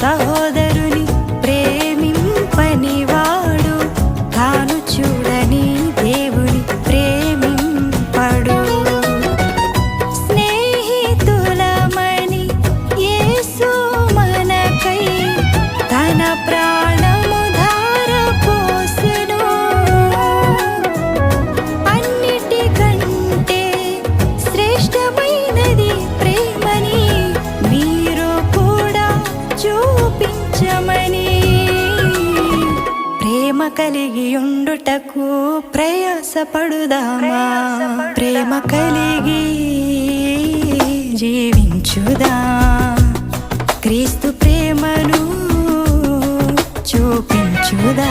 సహోదరి చూపించమని ప్రేమ కలిగి ఉండుటకు ప్రయాసపడుదామా? ప్రేమ కలిగి జీవించుదా? క్రీస్తు ప్రేమను చూపించుదా?